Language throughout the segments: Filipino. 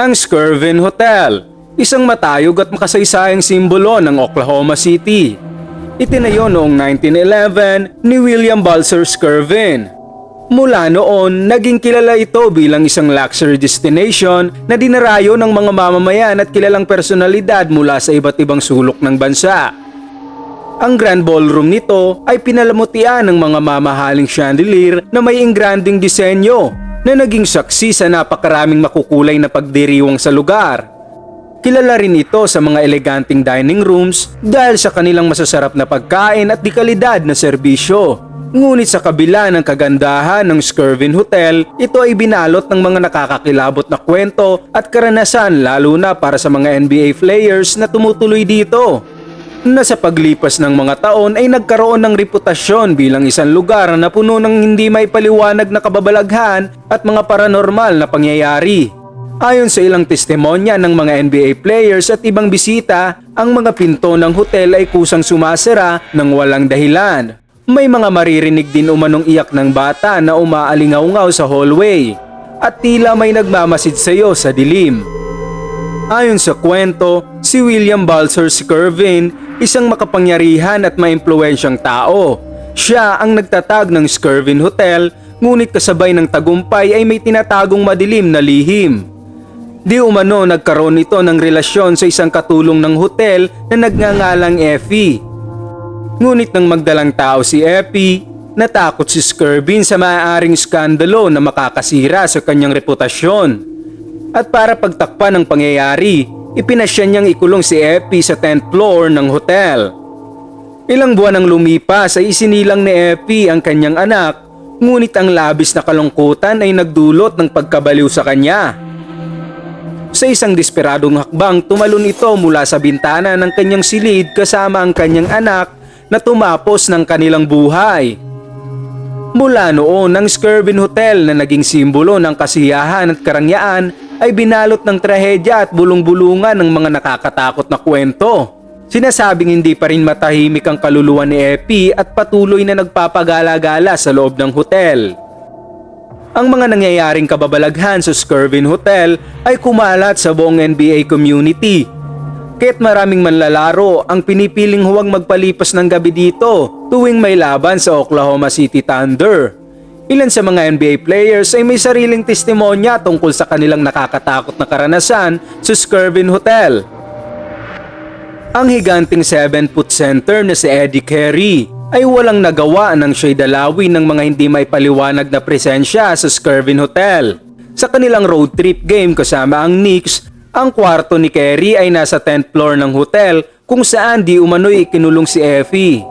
ang Skirvin Hotel, isang matayog at makasaysayang simbolo ng Oklahoma City. Itinayo noong 1911 ni William Balser Skirvin. Mula noon, naging kilala ito bilang isang luxury destination na dinarayo ng mga mamamayan at kilalang personalidad mula sa iba't ibang sulok ng bansa. Ang grand ballroom nito ay pinalamutian ng mga mamahaling chandelier na may ingranding disenyo na naging saksi sa napakaraming makukulay na pagdiriwang sa lugar. Kilala rin ito sa mga eleganting dining rooms dahil sa kanilang masasarap na pagkain at di kalidad na serbisyo. Ngunit sa kabila ng kagandahan ng Skirvin Hotel, ito ay binalot ng mga nakakakilabot na kwento at karanasan lalo na para sa mga NBA players na tumutuloy dito na sa paglipas ng mga taon ay nagkaroon ng reputasyon bilang isang lugar na puno ng hindi may paliwanag na kababalaghan at mga paranormal na pangyayari. Ayon sa ilang testimonya ng mga NBA players at ibang bisita, ang mga pinto ng hotel ay kusang sumasara ng walang dahilan. May mga maririnig din umanong iyak ng bata na umaalingaw sa hallway at tila may nagmamasid sa iyo sa dilim. Ayon sa kwento, si William Balser Skirvin, isang makapangyarihan at maimpluwensyang tao. Siya ang nagtatag ng Skirvin Hotel, ngunit kasabay ng tagumpay ay may tinatagong madilim na lihim. Di umano nagkaroon ito ng relasyon sa isang katulong ng hotel na nagngangalang Effie. Ngunit nang magdalang tao si Effie, natakot si Skirvin sa maaaring skandalo na makakasira sa kanyang reputasyon. At para pagtakpan ng pangyayari, ipinasya niyang ikulong si Epi sa 10th floor ng hotel. Ilang buwan ang lumipas ay isinilang ni Epi ang kanyang anak, ngunit ang labis na kalungkutan ay nagdulot ng pagkabaliw sa kanya. Sa isang desperadong hakbang, tumalon ito mula sa bintana ng kanyang silid kasama ang kanyang anak na tumapos ng kanilang buhay. Mula noon, ang Skirvin Hotel na naging simbolo ng kasiyahan at karangyaan ay binalot ng trahedya at bulong-bulungan ng mga nakakatakot na kwento. Sinasabing hindi pa rin matahimik ang kaluluwa ni Epi at patuloy na nagpapagala-gala sa loob ng hotel. Ang mga nangyayaring kababalaghan sa Skirvin Hotel ay kumalat sa buong NBA community. Kaya't maraming manlalaro ang pinipiling huwag magpalipas ng gabi dito tuwing may laban sa Oklahoma City Thunder. Ilan sa mga NBA players ay may sariling testimonya tungkol sa kanilang nakakatakot na karanasan sa Skirvin Hotel. Ang higanting 7-foot center na si Eddie Carey ay walang nagawa nang siya'y dalawin ng mga hindi may paliwanag na presensya sa Skirvin Hotel. Sa kanilang road trip game kasama ang Knicks, ang kwarto ni Carey ay nasa 10th floor ng hotel kung saan di umano'y ikinulong si Effie.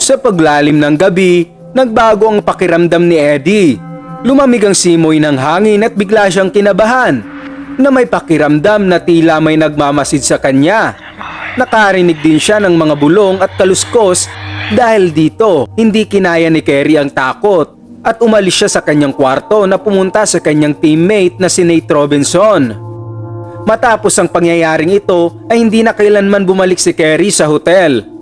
Sa paglalim ng gabi, nagbago ang pakiramdam ni Eddie. Lumamig ang simoy ng hangin at bigla siyang kinabahan na may pakiramdam na tila may nagmamasid sa kanya. Nakarinig din siya ng mga bulong at kaluskos dahil dito hindi kinaya ni Kerry ang takot at umalis siya sa kanyang kwarto na pumunta sa kanyang teammate na si Nate Robinson. Matapos ang pangyayaring ito ay hindi na kailanman bumalik si Kerry sa hotel.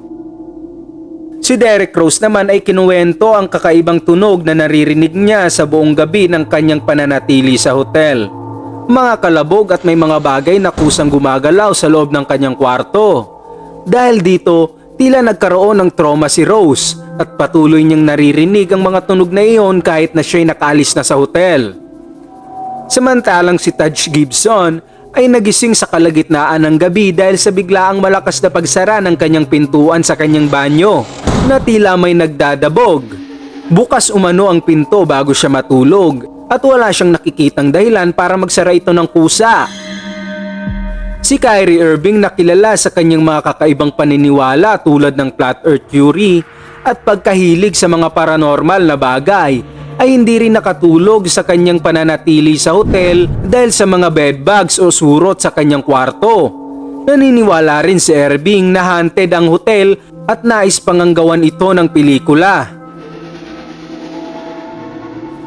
Si Derek Rose naman ay kinuwento ang kakaibang tunog na naririnig niya sa buong gabi ng kanyang pananatili sa hotel. Mga kalabog at may mga bagay na kusang gumagalaw sa loob ng kanyang kwarto. Dahil dito, tila nagkaroon ng trauma si Rose at patuloy niyang naririnig ang mga tunog na iyon kahit na siya'y nakaalis na sa hotel. Samantalang si Taj Gibson ay nagising sa kalagitnaan ng gabi dahil sa biglaang malakas na pagsara ng kanyang pintuan sa kanyang banyo na tila may nagdadabog. Bukas umano ang pinto bago siya matulog at wala siyang nakikitang dahilan para magsara ito ng kusa. Si Kyrie Irving nakilala sa kanyang mga kakaibang paniniwala tulad ng flat earth theory at pagkahilig sa mga paranormal na bagay ay hindi rin nakatulog sa kanyang pananatili sa hotel dahil sa mga bedbugs o surot sa kanyang kwarto. Naniniwala rin si Irving na haunted ang hotel at nais panganggawan ito ng pelikula.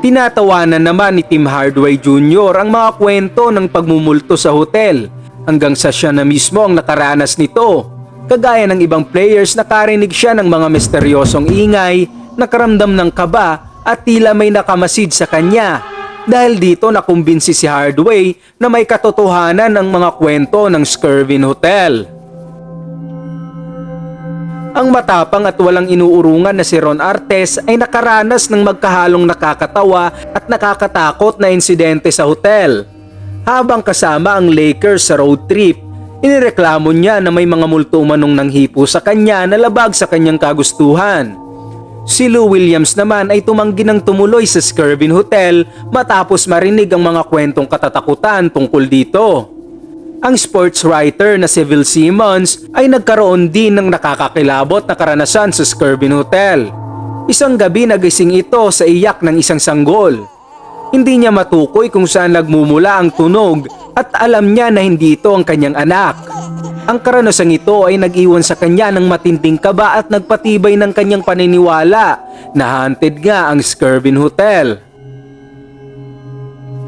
Tinatawanan naman ni Tim Hardaway Jr. ang mga kwento ng pagmumulto sa hotel hanggang sa siya na mismo ang nakaranas nito. Kagaya ng ibang players nakarinig siya ng mga misteryosong ingay, nakaramdam ng kaba at tila may nakamasid sa kanya. Dahil dito nakumbinsi si Hardway na may katotohanan ang mga kwento ng Skirvin Hotel. Ang matapang at walang inuurungan na si Ron Artes ay nakaranas ng magkahalong nakakatawa at nakakatakot na insidente sa hotel. Habang kasama ang Lakers sa road trip, inireklamo niya na may mga multo manong nanghipo sa kanya na labag sa kanyang kagustuhan. Si Lou Williams naman ay tumanggi ng tumuloy sa Skirvin Hotel matapos marinig ang mga kwentong katatakutan tungkol dito. Ang sports writer na si Vil Simmons ay nagkaroon din ng nakakakilabot na karanasan sa Skirvin Hotel. Isang gabi nagising ito sa iyak ng isang sanggol. Hindi niya matukoy kung saan nagmumula ang tunog at alam niya na hindi ito ang kanyang anak. Ang karanasang ito ay nag-iwan sa kanya ng matinding kaba at nagpatibay ng kanyang paniniwala na haunted nga ang Skirvin Hotel.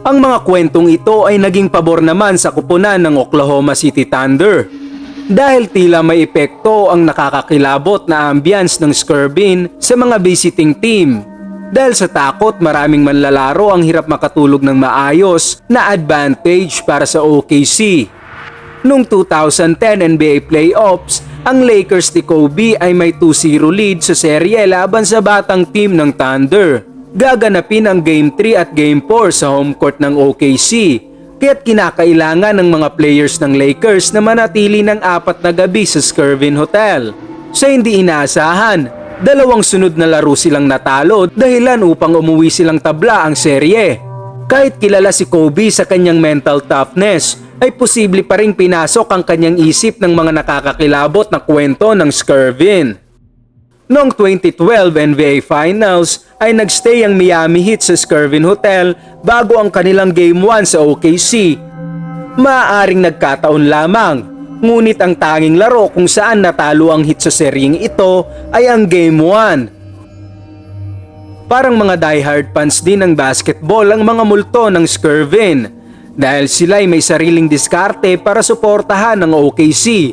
Ang mga kwentong ito ay naging pabor naman sa kupunan ng Oklahoma City Thunder. Dahil tila may epekto ang nakakakilabot na ambience ng Skirvin sa mga visiting team. Dahil sa takot maraming manlalaro ang hirap makatulog ng maayos na advantage para sa OKC. Noong 2010 NBA playoffs, ang Lakers ni Kobe ay may 2-0 lead sa serye laban sa batang team ng Thunder. Gaganapin ang Game 3 at Game 4 sa home court ng OKC. Kaya't kinakailangan ng mga players ng Lakers na manatili ng apat na gabi sa Skirvin Hotel. Sa hindi inaasahan, dalawang sunod na laro silang natalo dahilan upang umuwi silang tabla ang serye. Kahit kilala si Kobe sa kanyang mental toughness, ay posible pa rin pinasok ang kanyang isip ng mga nakakakilabot na kwento ng Skirvin. Noong 2012 NBA Finals ay nagstay ang Miami Heat sa Skirvin Hotel bago ang kanilang Game 1 sa OKC. Maaaring nagkataon lamang, ngunit ang tanging laro kung saan natalo ang Heat sa seryeng ito ay ang Game 1. Parang mga diehard fans din ng basketball ang mga multo ng Skirvin dahil sila ay may sariling diskarte para suportahan ang OKC.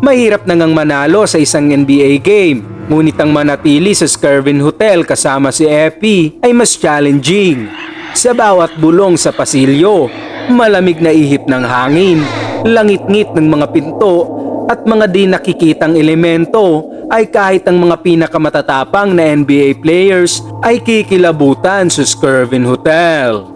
Mahirap na ngang manalo sa isang NBA game, ngunit ang manatili sa Skirvin Hotel kasama si Epi ay mas challenging. Sa bawat bulong sa pasilyo, malamig na ihip ng hangin, langit-ngit ng mga pinto at mga di nakikitang elemento ay kahit ang mga pinakamatatapang na NBA players ay kikilabutan sa Skirvin Hotel.